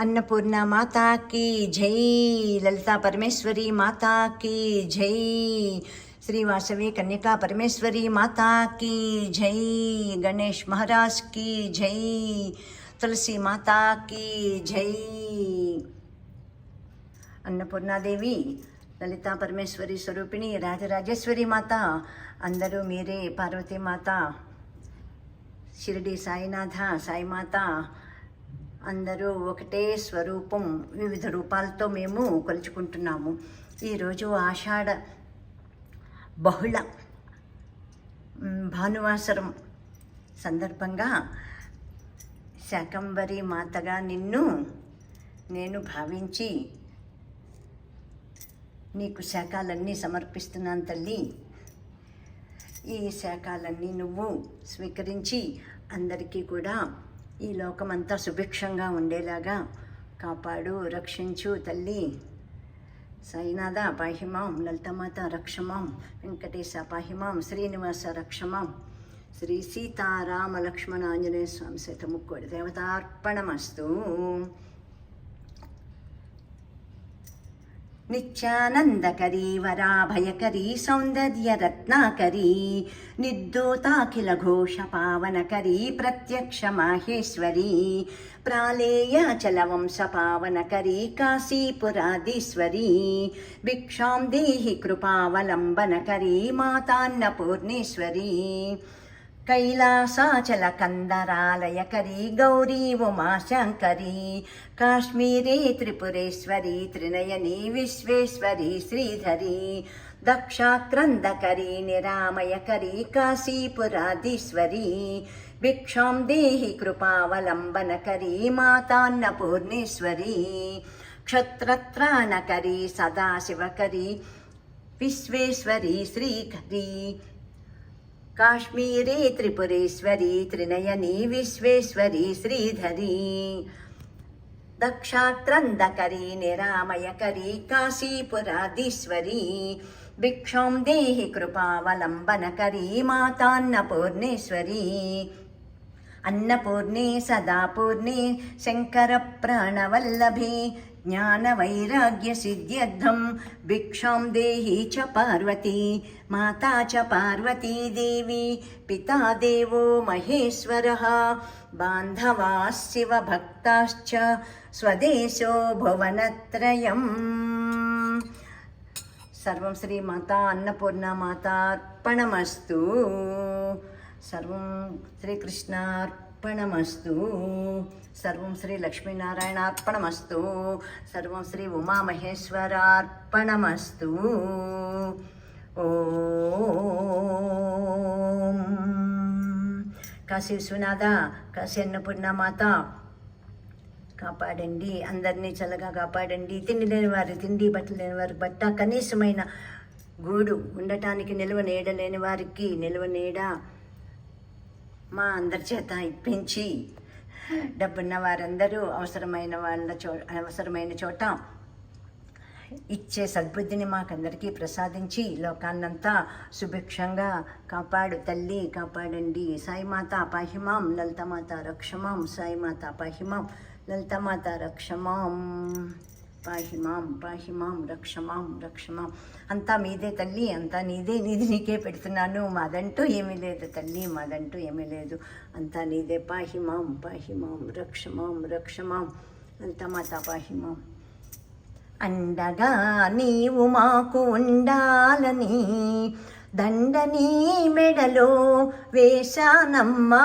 अन्नपूर्णा माता की जय। ललिता परमेश्वरी माता की जय। श्री वासवी कन्या परमेश्वरी माता की जय। गणेश महाराज की जय। तुलसी माता की जय। अन्नपूर्णा देवी, ललिता परमेश्वरी स्वरूपिणी, राजराजेश्वरी माता अंदर मेरे पार्वती माता शिरडी साईनाथ साई माता అందరూ ఒకటే స్వరూపం వివిధ రూపాలతో మేము కొలుచుకుంటున్నాము. ఈరోజు ఆషాఢ బహుళ భానువాసరం సందర్భంగా శాకంబరి మాతగా నిన్ను నేను భావించి నీకు శాఖాలన్నీ సమర్పిస్తున్నాను తల్లి. ఈ శాఖాలన్నీ నువ్వు స్వీకరించి అందరికీ కూడా ఈ లోకమంతా సుభిక్షంగా ఉండేలాగా కాపాడు రక్షించు తల్లి. సాయినాథ పాహిమాం లలితమాత రక్షమాం వెంకటేశ పాహిమాం శ్రీనివాస రక్షమాం శ్రీ సీతారామ లక్ష్మణ ఆంజనేయ స్వామి సైత ముక్కోడి దేవతార్పణమస్తు. నిత్యానందకరీ వరాభయకరీ సౌందర్యరత్నాకరీ నిర్దోతాఖిల ఘోష పావనకరీ ప్రత్యక్ష మాహేశ్వరీ ప్రాళేయాచల వంశ పావనకరీ కాశీపురాధీశ్వరీ భిక్షాం దేహి కృపావలంబనకరీ మాతాన్నపూర్ణేశ్వరీ. కైలాసాచల కందరాలయకరీ గౌరీ ఉమాశంకరీ కాశ్మీరీ త్రిపురేశ్వరి త్రినయని విశ్వేశ్వరి శ్రీధరి దక్షాక్రందకరీ నిరామయకరీ కాశీపురాధీశ్వరీ భిక్షాం దేహి కృపావలంబనకరీ మాతాన్నపూర్ణేశ్వరీ క్షత్రత్రాణకరీ సదాశివకరీ విశ్వేశ్వరీ శ్రీకరీ కాశ్మీరే త్రిపురేశ్వరి త్రినయని విశ్వేశ్వరి శ్రీధరి దక్షాత్రందకరీ నిరామయకరీ కాశీపురాధీశ్వరి భిక్షాం దేహి కృపావలంబనకరీ మాతాన్నపూర్ణేశ్వరి అన్నపూర్ణే సదాపూర్ణే శంకర ప్రాణవల్లభే జ్ఞానవైరాగ్య సిద్ధ్యర్థం భిక్షాం దేహి చ పార్వతీ మాతా చ పార్వతీ దేవి పితా దేవో మహేశ్వర బాంధవా శివభక్తాశ్చ స్వదేశో భువనత్రయం సర్వం శ్రీ మాతా అన్నపూర్ణ అర్పణమస్తు. సర్వం శ్రీ లక్ష్మీనారాయణ శ్రీ లక్ష్మీనారాయణార్పణమస్తు. సర్వం శ్రీ ఉమామహేశ్వరార్పణమస్తు. ఓం. కాశీ విశ్వనాథ కాశీ అన్నపూర్ణ మాత కాపాడండి. అందరినీ చల్లగా కాపాడండి. తిండి లేని వారి తిండి బట్టలు లేని వారికి బట్ట కనీసమైన గూడు ఉండటానికి నిల్వ నీడ లేని వారికి నిల్వ నీడ మా అందరి చేత ఇప్పించి డబ్బున్న వారందరూ అవసరమైన వాళ్ళ చో అవసరమైన చోట ఇచ్చే సద్బుద్ధిని మాకందరికీ ప్రసాదించి లోకాన్నంతా సుభిక్షంగా కాపాడు తల్లి కాపాడండి. సాయిమాత పాహిమాం లలితమాత రక్షమాం సాయిమాత పాహిమాం లలితమాత రక్షమాం. పాహిమాం పాహిమాం రక్షమాం రక్షమాం అంతా మీదే తల్లి అంతా నీదే నీది నీకే పెడుతున్నాను. మాదంటూ ఏమీ లేదు తల్లి మాదంటూ ఏమీ లేదు. అంతా నీదే పాహిమాం పాహిమాం రక్షమాం రక్షమాం పాహి మాం. అండగా నీవు మాకు ఉండాలని దండని మెడలో వేశానమ్మా.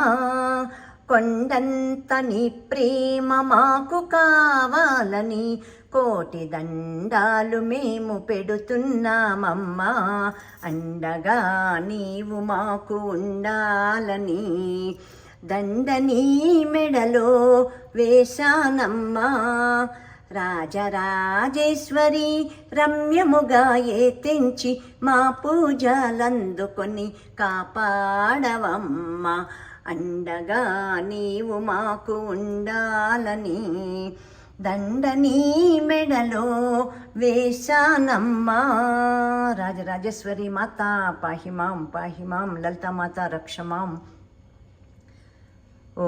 కొండంత నీ ప్రేమ మాకు కావాలని కోటి దండాలు మేము పెడుతున్నామమ్మా. అండగా నీవు మాకు ఉండాలని దండనీ మెడలో వేశానమ్మా. రాజరాజేశ్వరి రమ్యముగా తెంచి మా పూజలందుకొని కాపాడవమ్మ. అండగా నీవు మాకు ఉండాలని దండనీ మెడలో వేశానమ్మా. రాజరాజేశ్వరి మాత పాహిమాం పాహిమాం లలితామాత రక్షమాం. ఓ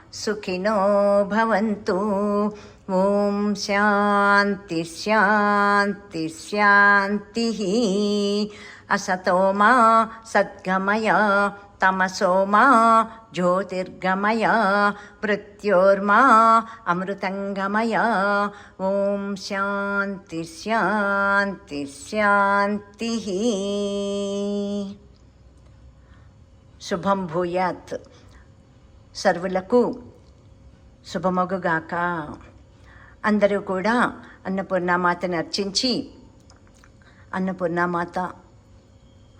सुखिनो भवन्तु। ॐ शान्तिः असतो मा सद्गमय, तमसो मा ज्योतिर्गमय, मृत्योर्मा अमृतङ्गमय। ॐ शान्तिः। शुभं भूयात्। సర్వులకు శుభమగుగాక. అందరూ కూడా అన్నపూర్ణామాతను అర్చించి అన్నపూర్ణామాత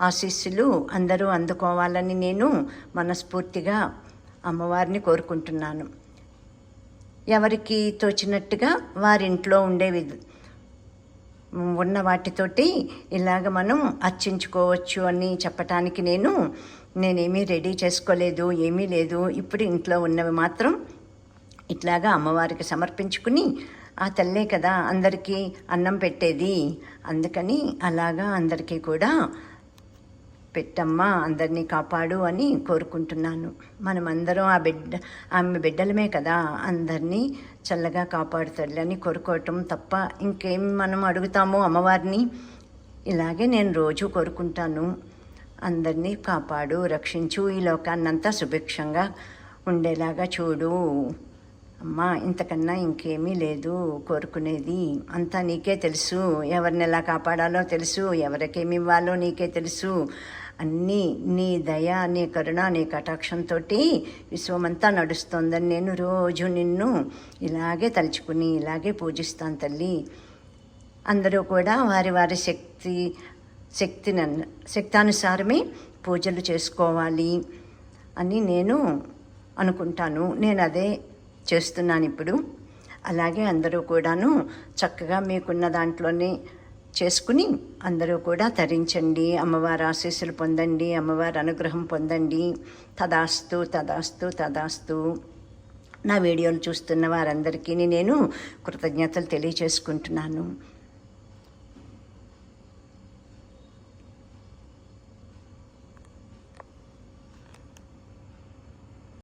ఆశీస్సులు అందరూ అందుకోవాలని నేను మనస్ఫూర్తిగా అమ్మవారిని కోరుకుంటున్నాను. ఎవరికి తోచినట్టుగా వారింట్లో ఉండేవి ఉన్న వాటితోటి ఇలాగ మనం అర్చించుకోవచ్చు అని చెప్పటానికి నేను నేనేమీ రెడీ చేసుకోలేదు ఏమీ లేదు. ఇప్పుడు ఇంట్లో ఉన్నవి మాత్రం ఇట్లాగా అమ్మవారికి సమర్పించుకుని ఆ తల్లే కదా అందరికీ అన్నం పెట్టేది. అందుకని అలాగా అందరికీ కూడా పెట్టమ్మా అందరినీ కాపాడు అని కోరుకుంటున్నాను. మనమందరం ఆ బిడ్డ ఆమె బిడ్డలమే కదా అందరినీ చల్లగా కాపాడుతాడు అని కోరుకోవటం తప్ప ఇంకేం మనం అడుగుతాము అమ్మవారిని. ఇలాగే నేను రోజు కోరుకుంటాను. అందరినీ కాపాడు రక్షించు ఈ లోకాన్నంతా సుభిక్షంగా ఉండేలాగా చూడు. అమ్మా ఇంతకన్నా ఇంకేమీ లేదు కోరుకునేది అంతా నీకే తెలుసు. ఎవరిని ఎలా కాపాడాలో తెలుసు ఎవరికేమి ఇవ్వాలో నీకే తెలుసు. అన్నీ నీ దయ నీ కరుణ నీ కటాక్షంతో విశ్వమంతా నడుస్తోందని నేను రోజు నిన్ను ఇలాగే తలుచుకుని ఇలాగే పూజిస్తాను తల్లి. అందరూ కూడా వారి వారి శక్తి శక్తిని శక్తానుసారమే పూజలు చేసుకోవాలి అని నేను అనుకుంటాను. నేను అదే చేస్తున్నాను ఇప్పుడు. అలాగే అందరూ కూడాను చక్కగా మీకున్న దాంట్లోనే చేసుకుని అందరూ కూడా తరించండి అమ్మవారి ఆశీస్సులు పొందండి అమ్మవారి అనుగ్రహం పొందండి. తదాస్తు తదాస్తు తదాస్తు. నా వీడియోలు చూస్తున్న వారందరికీ నేను కృతజ్ఞతలు తెలియచేసుకుంటున్నాను